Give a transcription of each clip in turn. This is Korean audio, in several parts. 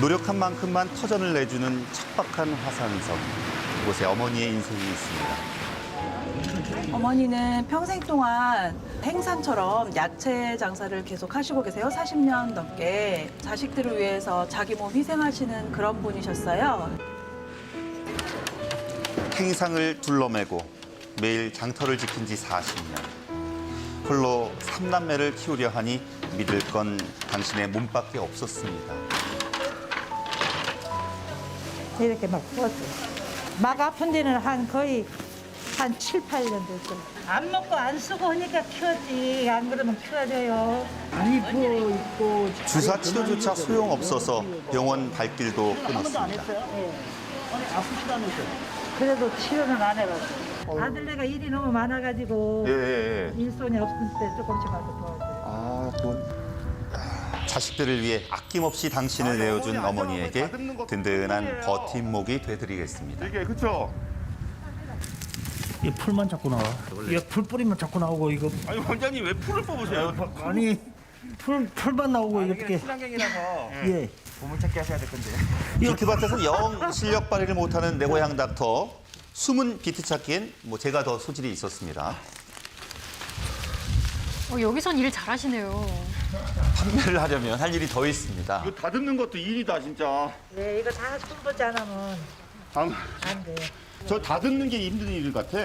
노력한 만큼만 터전을 내주는 척박한 화산섬. 이곳에 어머니의 인생이 있습니다. 어머니는 평생 동안 행산처럼 야채 장사를 계속 하시고 계세요. 40년 넘게 자식들을 위해서 자기 몸 희생하시는 그런 분이셨어요. 행상을 둘러매고 매일 장터를 지킨 지 40년. 홀로 삼남매를 키우려 하니 믿을 건 당신의 몸밖에 없었습니다. 이렇게 막 부었어. 막 아픈 데는 한 거의 한 7, 8년 됐어. 안 먹고 안 쓰고 하니까 키웠지. 안 그러면 키워져요. 입고 있고 주사 치료조차 소용없어서 병원 발길도 끊었습니다. 아프시다면서요? 그래도 치료는 안 해봤어. 아들네가 일이 너무 많아가지고 예, 예, 예. 일손이 없을 때 조금씩 와서 도와줘요. 아, 또 자식들을 위해 아낌없이 당신을 내어준 어머니에게 든든한 버팀목이 되드리겠습니다. 이게 그쵸? 이 풀만 자꾸 나와. 이게 풀 뿌리만 자꾸 나오고 이거 아니 원장님 왜 풀을 뽑으세요? 아니 풀 풀만 나오고 이거 어떻게? 친환경이라서 예. 보물찾기 하셔야 될 건데. 비트밭에서 영 실력 발휘를 못하는 내 고향 닥터 숨은 비트 찾기엔 뭐 제가 더 소질이 있었습니다. 어, 여기선 일 잘하시네요. 판매를 하려면 할 일이 더 있습니다. 이거 다듬는 것도 일이다 진짜. 네, 이거 다 손보지 않으면 아, 안 돼. 저 다듬는 게 힘든 일 같아.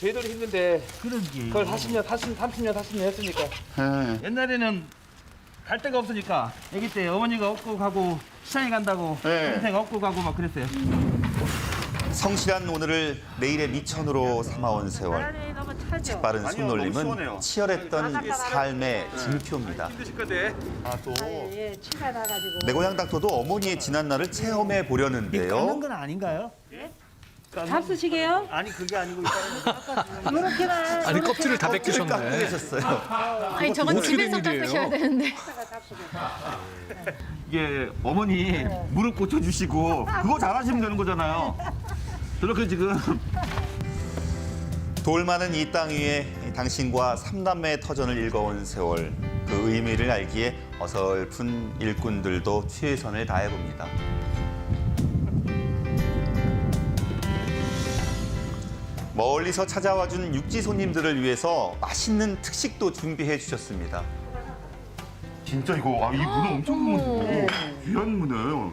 저희들이 힘든데 그런 게. 그걸 40년, 40, 30년, 40년 했으니까 예. 옛날에는 갈 데가 없으니까 아기 때 어머니가 업고 가고 시장에 간다고 네. 동생 업고 가고 막 그랬어요. 성실한 오늘을 내일의 미천으로 삼아온 세월. 빠른. 손놀림은 치열했던 삶의 징표입니다. 힘드실 건데. 아 또. 예, 치가 나가지고. 내 고향 닥터도 어머니의 지난 날을 체험해 보려는데요. 건 아닌가요? 잡수시게요? 아니 그게 아니고 이렇게만. 아니 껍질을 다 깎고 벗기셨네. 계셨어요. 아니 저건 어떻게 집에서 된 일이에요? 깎으셔야 되는데. 이게 어머니 무릎 고쳐주시고 그거 잘하시면 되는 거잖아요. 저렇게 지금 돌 많은 이 땅 위에 당신과 삼남매의 터전을 읽어온 세월. 그 의미를 알기에 어설픈 일꾼들도 최선을 다해봅니다. 멀리서 찾아와준 육지 손님들을 위해서 맛있는 특식도 준비해 주셨습니다. 진짜 이거 아, 이 문어 엄청 어머. 귀한 문어예요.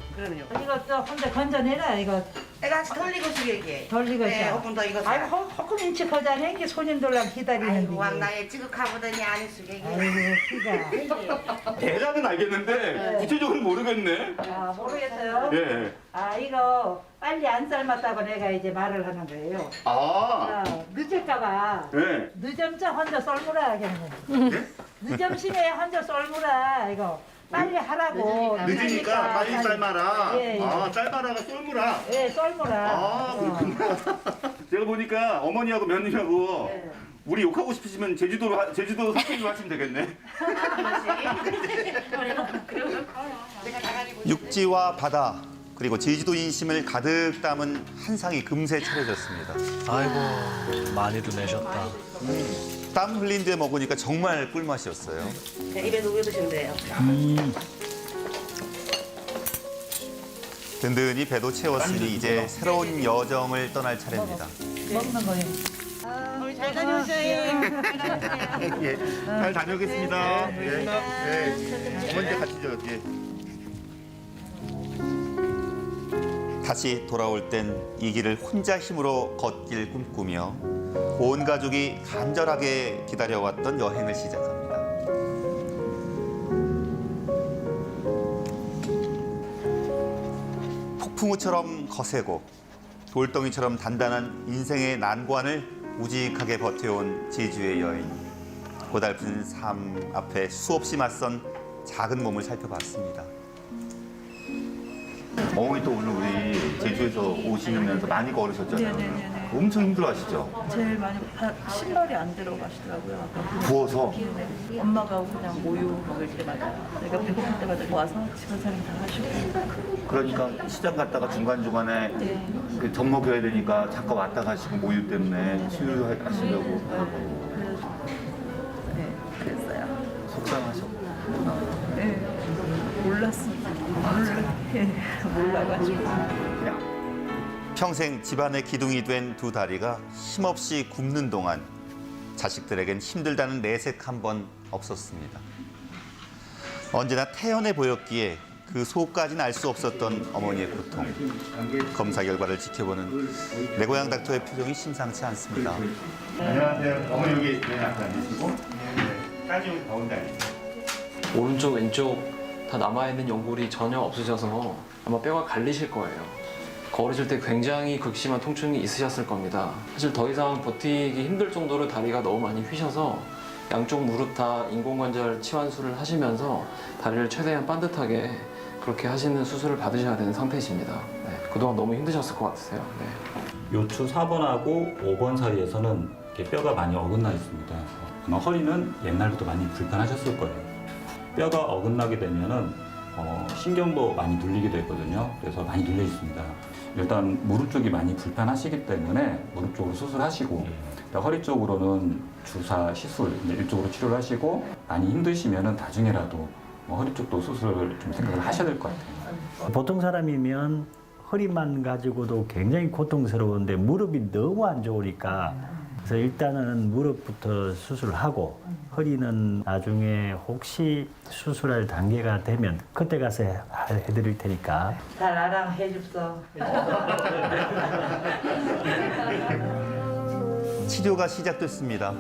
이거 또 혼자 건져내라, 이거. 내가 돌리고 싶게 돌리고 네, 있어. 조금 더 이거 아이고, 호- 호금 인치 거자네. 이게 손님들랑 기다리는데. 아이고 왕나에 지극하보더니 안 쓰게 아이고, 키가. 대략은 알겠는데 구체적으로 모르겠네. 아, 모르겠어요? 예. 아, 이거 빨리 안 삶았다고 내가 이제 말을 하는 거예요. 아. 아, 늦을까봐. 예. 늦음자 혼자 썰무라 하겠네. 늦음심에 혼자 썰무라 이거 빨리 하라고. 늦으니까 빨리 빨리. 삶아라. 예, 예. 아, 삶아라가 쏠무라. 예, 썰무라. 아, 그렇구나. 제가 보니까 어머니하고 며느리하고 네. 우리 욕하고 싶으시면 제주도로 하- 제주도 선생님 하시면 되겠네. 육지와 바다 그리고 제주도 인심을 가득 담은 한 상이 금세 차려졌습니다. 아이고 많이도 내셨다. 땀 흘린 데 먹으니까 정말 꿀맛이었어요. 입에 녹여 드시면 돼요 든든히 배도 채웠으니 이제 새로운 여정을 떠날 차례입니다. 먹는 거예요. 잘 다녀오세요 예. 잘 다녀오겠습니다. 예. 예. 어머니도 같이 저 예. 다시 돌아올 땐 이 길을 혼자 힘으로 걷길 꿈꾸며 온 가족이 간절하게 기다려왔던 여행을 시작합니다. 폭풍우처럼 거세고 돌덩이처럼 단단한 인생의 난관을 우직하게 버텨온 제주의 여인. 고달픈 삶 앞에 수없이 맞선 작은 몸을 살펴봤습니다. 어머니 또 오늘 우리 제주에서 오시면서 많이 걸으셨잖아요. 네네네네. 엄청 힘들어하시죠? 제일 많이 바- 신발이 안 들어가시더라고요. 아까 부어서 네. 엄마가 그냥 모유 먹을 때마다 내가 배고플 때마다 와서 집안사람 다 하시고 그러니까 시장 갔다가 중간 중간에 그 젖 먹여야 되니까 잠깐 왔다 가시고 모유 때문에 치유하시려고 그래서 네 그랬어요. 속상하셨고 네 몰랐습니다. 평생 집안의 기둥이 된 두 다리가 힘없이 굽는 동안 자식들에겐 힘들다는 내색 한 번 없었습니다. 언제나 태연해 보였기에 그 속까지는 알 수 없었던 어머니의 고통. 검사 결과를 지켜보는 내 고향 닥터의 표정이 심상치 않습니다. 안녕하세요. 어머니 여기 맨 앞에 앉으시고 따지면 가운데 오른쪽 왼쪽 다 남아있는 연골이 전혀 없으셔서 아마 뼈가 갈리실 거예요. 걸으실 때 굉장히 극심한 통증이 있으셨을 겁니다. 사실 더 이상 버티기 힘들 정도로 다리가 너무 많이 휘셔서 양쪽 무릎 다 인공관절 치환술을 하시면서 다리를 최대한 반듯하게 그렇게 하시는 수술을 받으셔야 되는 상태이십니다. 네, 그동안 너무 힘드셨을 것 같으세요. 네. 요추 4번하고 5번 사이에서는 이렇게 뼈가 많이 어긋나 있습니다. 아마 허리는 옛날부터 많이 불편하셨을 거예요. 뼈가 어긋나게 되면은 어, 신경도 많이 눌리게 되거든요. 그래서 많이 눌려 있습니다. 일단 무릎 쪽이 많이 불편하시기 때문에 무릎 쪽으로 수술하시고 일단 허리 쪽으로는 주사 시술 이제 이쪽으로 치료를 하시고 많이 힘드시면은 나중에라도 뭐 허리 쪽도 수술을 좀 생각을 하셔야 될 것 같아요. 보통 사람이면 허리만 가지고도 굉장히 고통스러운데 무릎이 너무 안 좋으니까 그래서 일단은 무릎부터 수술하고 허리는 나중에 혹시 수술할 단계가 되면 그때 가서 해- 해드릴 테니까 잘 알아 해줍소. 치료가 시작됐습니다.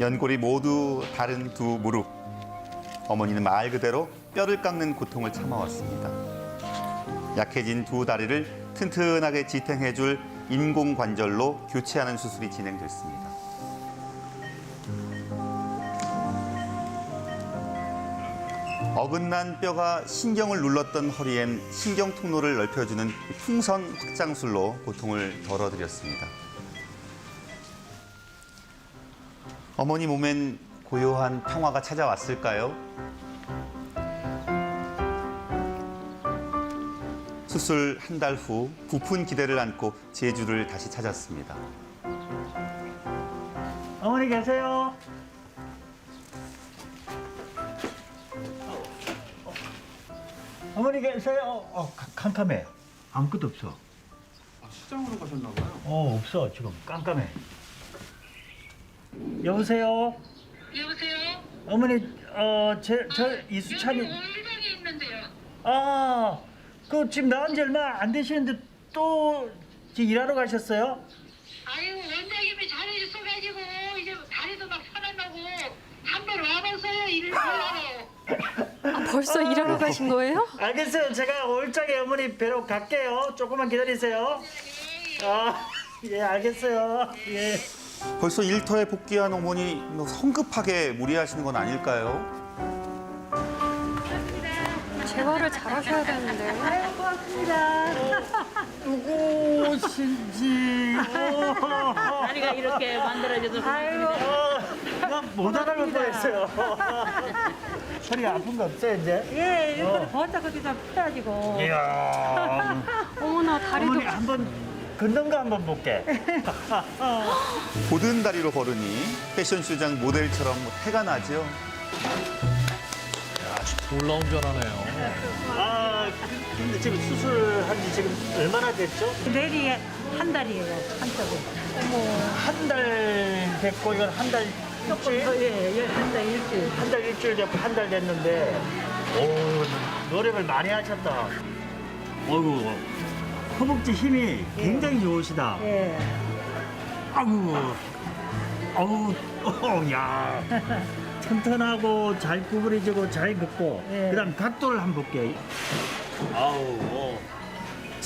연골이 모두 다른 두 무릎. 어머니는 말 그대로 뼈를 깎는 고통을 참아왔습니다. 약해진 두 다리를 튼튼하게 지탱해줄 인공관절로 교체하는 수술이 진행됐습니다. 어긋난 뼈가 신경을 눌렀던 허리엔 신경 통로를 넓혀주는 풍선 확장술로 고통을 덜어드렸습니다. 어머니 몸엔 고요한 평화가 찾아왔을까요? 수술 한 달 후 부푼 기대를 안고 제주를 다시 찾았습니다. 어머니 계세요? 어머니 계세요? 어, 카- 캄캄해. 아무것도 없어. 시장으로 가셨나 봐요. 어, 없어. 지금 깜깜해. 여보세요? 여보세요? 어머니, 어, 제, 저 이수찬이. 오일장에 있는데요. 아, 그 지금 나온 지 얼마 안 되시는데 또 지금 일하러 가셨어요? 아유 원장님이 잘해주셔가지고 이제 다리도 막 편안하고 한번 와봤어요 일을 하러. 아, 벌써 일하러 가신 거예요? 알겠어요. 제가 올장에 어머니 뵈러 갈게요. 조금만 기다리세요. 아, 예, 알겠어요. 예. 벌써 일터에 복귀한 어머니 뭐 성급하게 무리하시는 건 아닐까요? 재활을 잘 하셔야 되는데. 누구신지. 다리가 이렇게 만들어져도 아이고, 나못 알아볼 뻔했어요. 허리 아픈 거 없어요, 이제? 예, 이거 보자 거기다 풀어지고. 이야. 어머나, 다리도. 어머니 한번 걷는 거 한번 볼게. 고든 다리로 걸으니 패션 쇼장 모델처럼 태가 나죠. 놀라운전하네요. 아, 근데 지금 수술한 지 지금 얼마나 됐죠? 내리 한 달이에요, 한쪽은. 한달 됐고 이건 한 달 일주일? 더, 예, 예, 한 달 일주일. 한 달 일주일 됐고 한 달 됐는데 오 노력을 많이 하셨다. 어이구 허벅지 힘이 굉장히 좋으시다. 예. 아우 아우 어, 야 튼튼하고 잘 구부러지고 잘 긋고 예. 그다음 각도를 한번 볼게. 아우 어,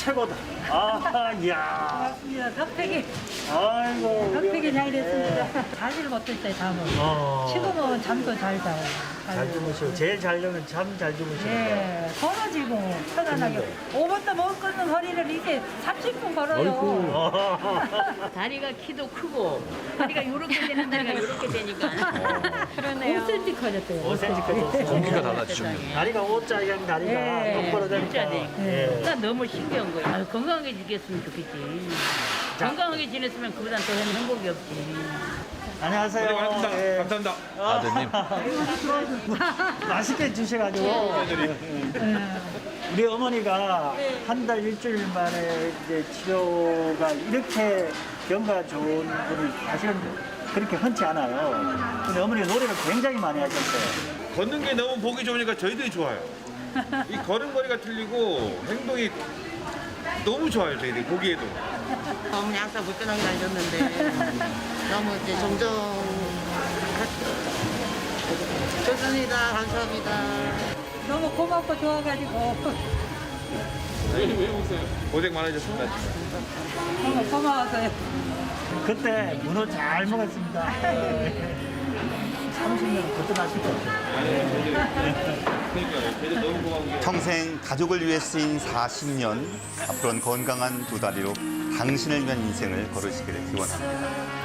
최고다. 아 야. 맞습니다. 덕택이, 아이고. 덕택이 잘 됐습니다. 자질 못했어요, 잠은. 어. 지금은 잠도 잘 자요. 잘 주무시고 제일 잘 자면 잠 잘 주무시는 거. 예, 걸어지고 편안하게. 5분도 못 걷는 허리를 이제 30분 걸어요. 다리가 키도 크고 다리가 이렇게 되는 다리가 이렇게 되니까 그러네요. 5cm 커졌대요. 5cm까지 공기가 달라지셨네요. 다리가 O자형 다리가 예. 똑바로 되니까. 예. 난 너무 신기한 거야. 아유, 건강하게 지냈으면 좋겠지. 건강하게 지냈으면 그보단 더 행복이 없지. 안녕하세요. 고생 많습니다. 예. 감사합니다. 아드님. 맛있게 주셔가지고 우리 어머니가 한 달 일주일 만에 이제 치료가 이렇게 경과 좋은 분이 사실은 그렇게 흔치 않아요. 근데 어머니가 노래를 굉장히 많이 하셨어요. 걷는 게 너무 보기 좋으니까 저희들이 좋아요. 이 걸음걸이가 틀리고 행동이 너무 좋아요, 저희들이 보기에도. 어머니 항상 불편하게 다녔는데 너무 이제 정정 좋습니다. 감사합니다. 너무 고맙고 좋아가지고 고생 많으셨습니다. 너무 고마워서요. 그때 문어 잘 먹었습니다. 30년 거뜬하실 것 같아요. 평생 가족을 위해 쓰인 40년 앞으로는 건강한 두 다리로 당신을 위한 인생을 걸으시기를 기원합니다.